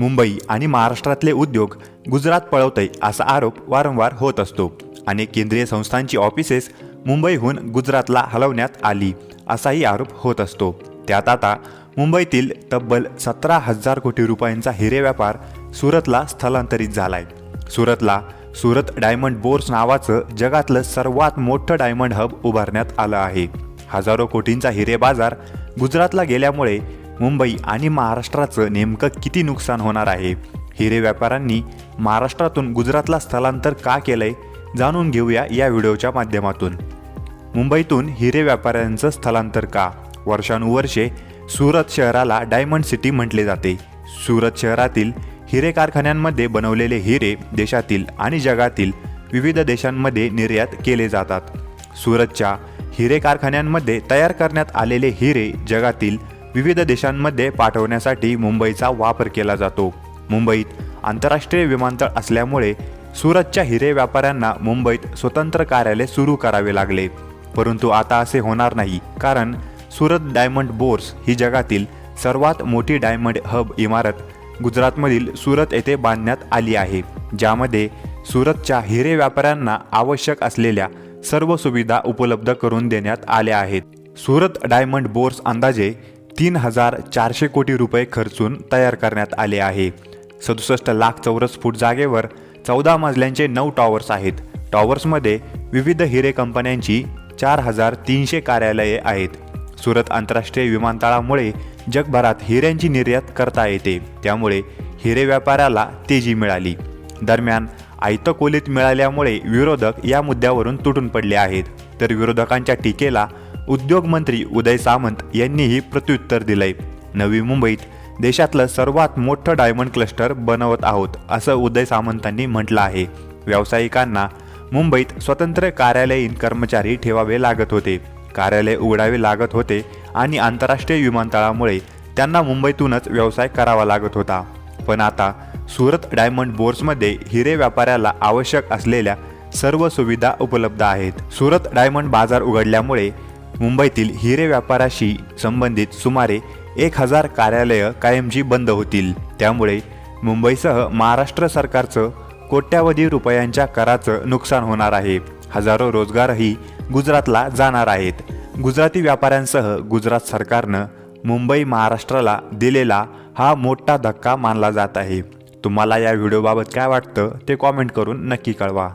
मुंबई आणि महाराष्ट्रातले उद्योग गुजरात पळवतंय असा आरोप वारंवार होत असतो. आणि केंद्रीय संस्थांची ऑफिसेस मुंबईहून गुजरातला हलवण्यात आली असाही आरोप होत असतो. त्यात आता मुंबईतील तब्बल सतरा हजार कोटी रुपयांचा हिरे व्यापार सुरतला स्थलांतरित झालाय. सुरतला सुरत डायमंड बोर्स नावाचं जगातलं सर्वात मोठं डायमंड हब उभारण्यात आलं आहे. हजारो कोटींचा हिरे बाजार गुजरातला गेल्यामुळे मुंबई आणि महाराष्ट्राचं नेमकं किती नुकसान होणार आहे? हिरे व्यापाऱ्यांनी महाराष्ट्रातून गुजरातला स्थलांतर का केलंय जाणून घेऊया या व्हिडिओच्या माध्यमातून. मुंबईतून हिरे व्यापाऱ्यांचं स्थलांतर का? वर्षानुवर्षे सुरत शहराला डायमंड सिटी म्हटले जाते. सुरत शहरातील हिरे कारखान्यांमध्ये बनवलेले हिरे देशातील आणि जगातील विविध देशांमध्ये निर्यात केले जातात. सुरतच्या हिरे कारखान्यांमध्ये तयार करण्यात आलेले हिरे जगातील विविध देशांमध्ये पाठवण्यासाठी मुंबईचा वापर केला जातो. मुंबईत आंतरराष्ट्रीय विमानतळ असल्यामुळे सुरतच्या हिरे व्यापाऱ्यांना मुंबईत स्वतंत्र कार्यालय सुरू करावे लागले. परंतु आता असे होणार नाही कारण सुरत डायमंड बोर्स ही जगातील सर्वात मोठी डायमंड हब इमारत गुजरातमधील सुरत येथे बांधण्यात आली आहे ज्यामध्ये सुरतच्या हिरे व्यापाऱ्यांना आवश्यक असलेल्या सर्व सुविधा उपलब्ध करून देण्यात आल्या आहेत. सुरत डायमंड बोर्स अंदाजे तीन हजार चारशे कोटी रुपये खर्चून तयार करण्यात आले आहे. सदुसष्ट लाख चौरस फूट जागेवर चौदा मजल्यांचे नऊ टॉवर्स आहेत. टॉवर्समध्ये विविध हिरे कंपन्यांची चार हजार तीनशे कार्यालये आहेत. सुरत आंतरराष्ट्रीय विमानतळामुळे जगभरात हिऱ्यांची निर्यात करता येते. त्यामुळे हिरे व्यापाराला तेजी मिळाली. दरम्यान आयतकोलीत मिळाल्यामुळे विरोधक या मुद्द्यावरून तुटून पडले आहेत. तर विरोधकांच्या टीकेला उद्योगमंत्री उदय सामंत यांनीही प्रत्युत्तर दिलंय. नवी मुंबईत देशातलं सर्वात मोठं डायमंड क्लस्टर बनवत आहोत असं उदय सामंतांनी म्हटलं आहे. व्यावसायिकांना मुंबईत स्वतंत्र कार्यालयीन कर्मचारी ठेवावे लागत होते. कार्यालय उघडावे लागत होते आणि आंतरराष्ट्रीय विमानतळामुळे त्यांना मुंबईतूनच व्यवसाय करावा लागत होता. पण आता सुरत डायमंड बोर्समध्ये हिरे व्यापाऱ्याला आवश्यक असलेल्या सर्व सुविधा उपलब्ध आहेत. सुरत डायमंड बाजार उघडल्यामुळे मुंबईतील हिरे व्यापाराशी संबंधित सुमारे एक हजार कार्यालयं कायमची बंद होतील. त्यामुळे मुंबईसह महाराष्ट्र सरकारचं कोट्यावधी रुपयांच्या कराचं नुकसान होणार आहे. हजारो रोजगारही गुजरातला जाणार आहेत. गुजराती व्यापाऱ्यांसह गुजरात सरकारनं मुंबई महाराष्ट्राला दिलेला हा मोठा धक्का मानला जात आहे. तुम्हाला या व्हिडिओबाबत काय वाटतं ते कॉमेंट करून नक्की कळवा.